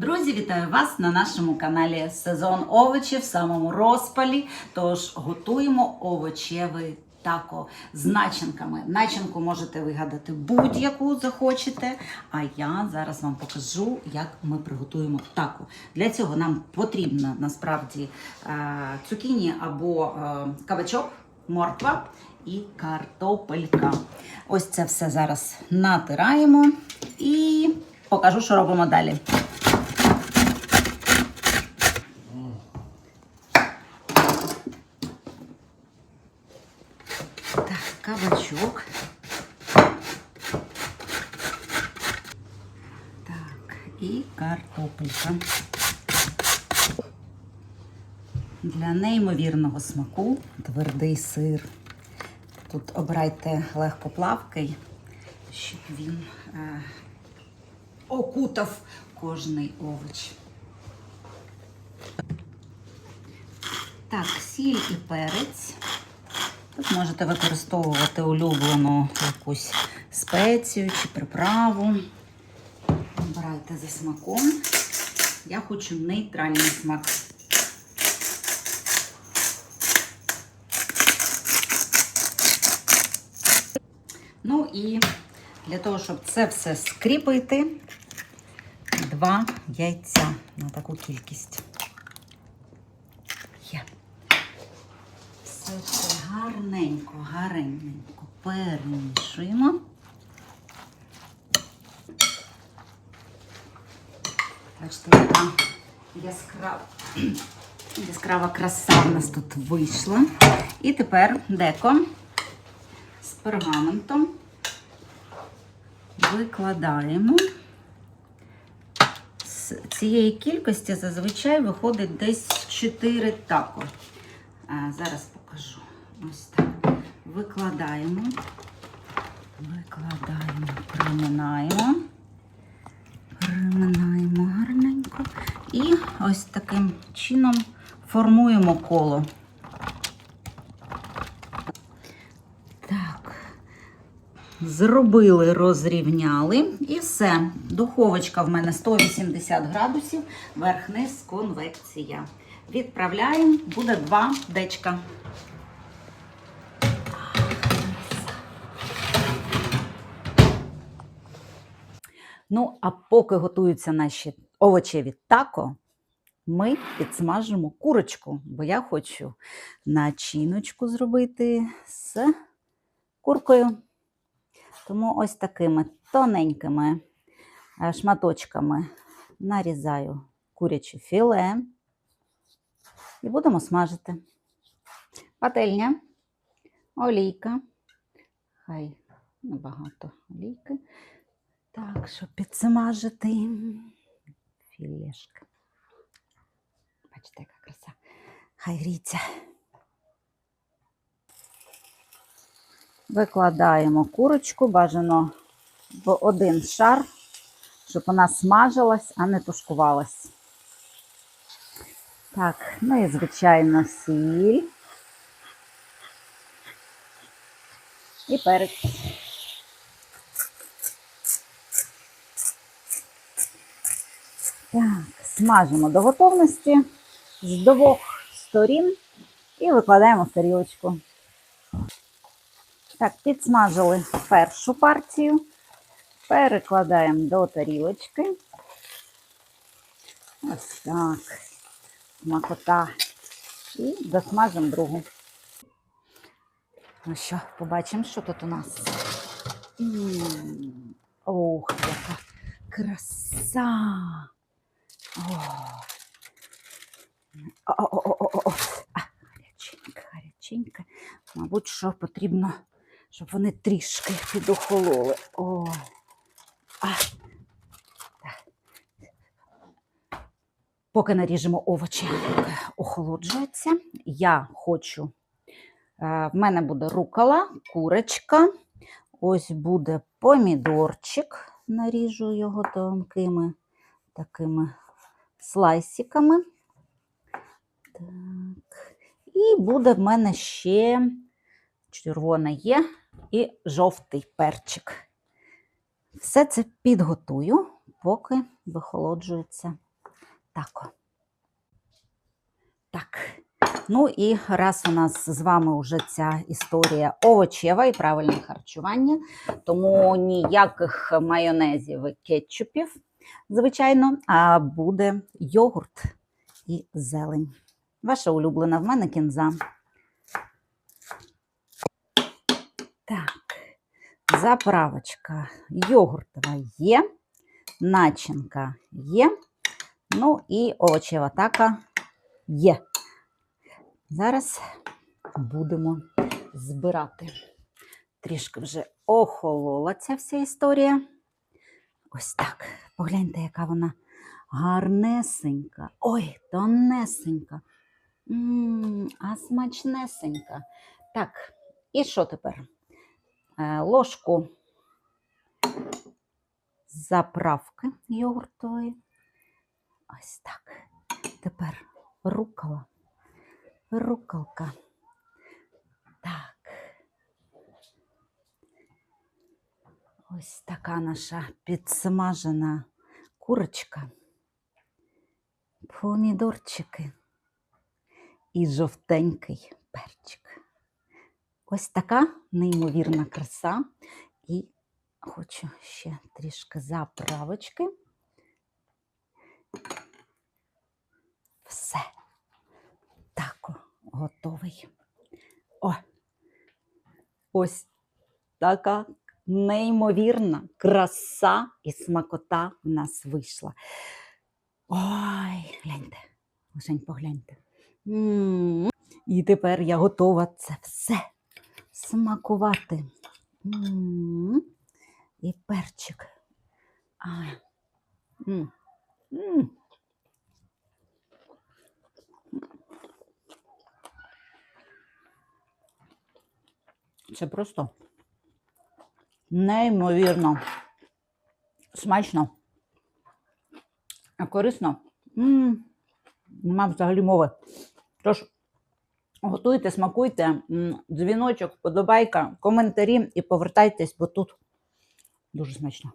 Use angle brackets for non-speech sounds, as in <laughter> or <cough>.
Друзі, вітаю вас на нашому каналі Сезон овочів в самому розпалі. Тож готуємо овочевий тако з начинками. Начинку можете вигадати будь-яку захочете. А я зараз вам покажу, як ми приготуємо тако. Для цього нам потрібно насправді е, цукіні або е, кабачок, морква і картопелька. Ось це все зараз натираємо і покажу, що робимо далі. Так, кабачок. Так, і картопелька. Для неймовірного смаку твердий сир. Тут обирайте легкоплавкий, щоб він е, окутав кожний овоч. Так, сіль і перець. Тут можете використовувати улюблену якусь спецію чи приправу. Обирайте за смаком. Я хочу нейтральний смак. Ну і для того, щоб це все скріпити, два яйця на таку кількість. Є. Все це гарненько, гарненько перемішуємо. Бачите, яка яскрава, <clears throat> яскрава краса в нас тут вийшла. І тепер деко з пергаментом викладаємо. З цієї кількості зазвичай виходить десь 4 тако. А, зараз покажу. Ось так. Викладаємо, викладаємо, приминаємо гарненько. І ось таким чином формуємо коло. Так. Зробили, розрівняли і все. Духовочка в мене 180 градусів, верх-низ конвекція. Відправляємо, буде два дечка. Ну, а поки готуються наші овочеві тако, ми підсмажимо курочку, бо я хочу начиночку зробити з куркою. Тому ось такими тоненькими е, шматочками нарізаю куряче філе і будемо смажити. Пательня, олійка. Хай небагато олійки. Так, щоб підсмажити філешки. Бачите, яка краса. Хай гріться. Викладаємо курочку, бажано в один шар, щоб вона смажилась, а не тушкувалась. Так, ну і, звичайно, сіль. І перець. Так, смажимо до готовності з двох сторін і викладаємо в тарілочку. Так, підсмажили першу партію, перекладаємо до тарілочки. Ось так. Смакота. І досмажимо другу. Ну що, побачимо, що тут у нас. Ох, яка краса. О. О-о-о-о-о. Гаряченька, гаряченька. Мабуть, що потрібно, щоб вони трішки підохололи. О. А. Так. Поки наріжемо овочі, поки охолоджуються. Я хочу. е, В мене буде рукола, курочка. Ось буде помідорчик. Наріжу його тонкими такими слайсиками. Так. І буде в мене ще червоне є і жовтий перчик. Все це підготую, поки вихолоджується тако. Так. Ну і раз у нас з вами вже ця історія овочева і правильне харчування, тому ніяких майонезів і кетчупів, звичайно, а буде йогурт і зелень. Ваша улюблена в мене кінза. Так, заправочка йогуртова є, начинка є, ну і овочева така є. Зараз будемо збирати. Трішки вже охолола ця вся історія. Ось так. Погляньте, яка вона гарнесенька. Ой, тонесенька. М, а смачнесенька. Так, і що тепер? Е, ложку заправки йогуртової. Ось так. Тепер рукола. Руколка. Так. Ось така наша підсмажена курочка. Помідорчики і жовтенький перчик. Ось така неймовірна краса. І хочу ще трішки заправочки. Все. Тако готовий. О! Ось така неймовірна краса і смакота в нас вийшла. Ой, гляньте, лишень погляньте. І тепер я готова це все смакувати. І перчик. Це просто неймовірно смачно, а корисно. м Нема взагалі мови. Тож, готуйте, смакуйте, дзвіночок, вподобайка, коментарі і повертайтесь, бо тут дуже смачно.